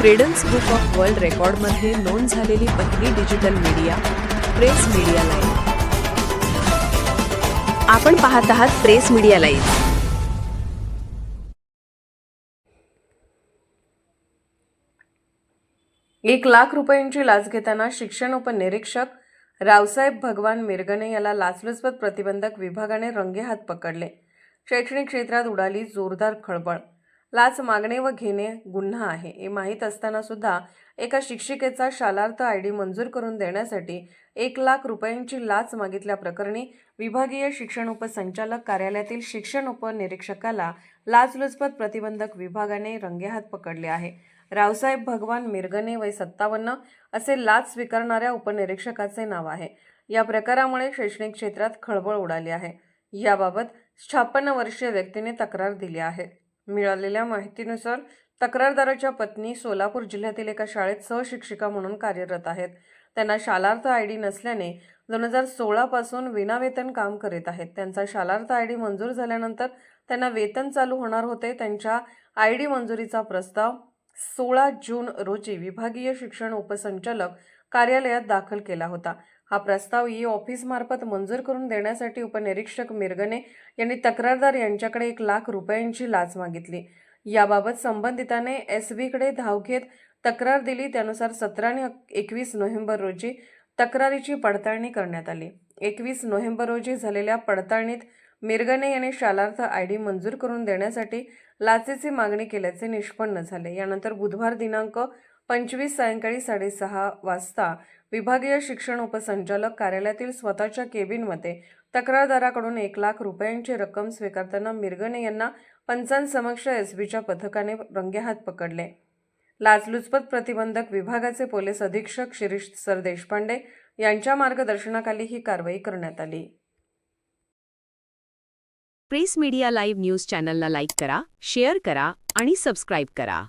Credence book of world रेकॉर्डमध्ये नोंद झालेली पहिली digital media press media live आपण पाहत आहात प्रेस मीडिया लाईव्ह एक लाख रुपयांची लाच घेताना शिक्षण उपनिरीक्षक रावसाहेब भगवान मिरगणे याला लाचलुचपत प्रतिबंधक विभागाने रंगेहात पकडले. शैक्षणिक क्षेत्रात उडाली जोरदार खळबळ. लाच मागणे व घेणे गुन्हा आहे. हे माहीत असताना सुद्धा एका शिक्षिकेचा शालार्थ आय डी मंजूर करून देण्यासाठी एक लाख रुपयांची लाच मागितल्याप्रकरणी विभागीय शिक्षण उपसंचालक कार्यालयातील शिक्षण उपनिरीक्षकाला लाचलुचपत प्रतिबंधक विभागाने रंगेहात पकडले आहे. रावसाहेब भगवान मिरगणे वय सत्तावन्न असे लाच स्वीकारणाऱ्या उपनिरीक्षकाचे नाव आहे. या प्रकारामुळे शैक्षणिक क्षेत्रात खळबळ उडाली आहे. याबाबत छापन्न वर्षीय व्यक्तीने तक्रार दिली आहे. मिळालेल्या माहितीनुसार तक्रारदाराच्या पत्नी सोलापूर जिल्ह्यातील एका शाळेत सहशिक्षिका म्हणून कार्यरत आहेत. त्यांना शालार्थ आय डी नसल्याने दोन हजार सोळापासून विनावेतन काम करीत आहेत. त्यांचा शालार्थ आय डी मंजूर झाल्यानंतर त्यांना वेतन चालू होणार होते. त्यांच्या आय डी मंजुरीचा प्रस्ताव सोळा जून रोजी विभागीय शिक्षण उपसंचालक कार्यालयात दाखल केला होता. हा प्रस्ताव ई ऑफिसमार्फत मंजूर करून देण्यासाठी उपनिरीक्षक मिरगणे यांनी तक्रारदार यांच्याकडे एक लाख रुपयांची लाच मागितली. याबाबत संबंधिताने एस बीकडे धाव घेत तक्रार दिली. त्यानुसार सतरा आणि एकवीस नोव्हेंबर रोजी तक्रारीची पडताळणी करण्यात आली. एकवीस नोव्हेंबर रोजी झालेल्या पडताळणीत मिरगणे यांनी शालार्थ आय डी मंजूर करून देण्यासाठी लाचेची मागणी केल्याचे निष्पन्न झाले. यानंतर बुधवार दिनांक पंचवीस सायंकाळी साडेसहा वाजता विभागीय शिक्षण उपसंचालक कार्यालयातील स्वतःच्या केबिनमध्ये तक्रारदाराकडून एक लाख रुपयांची रक्कम स्वीकारताना मिरगणे यांना पंचांसमक्ष एस बीच्या पथकाने रंगेहात पकडले. लाचलुचपत प्रतिबंधक विभागाचे पोलीस अधीक्षक शिरीष सर देशपांडे यांच्या मार्गदर्शनाखाली ही कारवाई करण्यात आली. प्रेस मीडिया लाईव्ह न्यूज चॅनलला लाईक करा शेअर करा आणि सबस्क्राईब करा.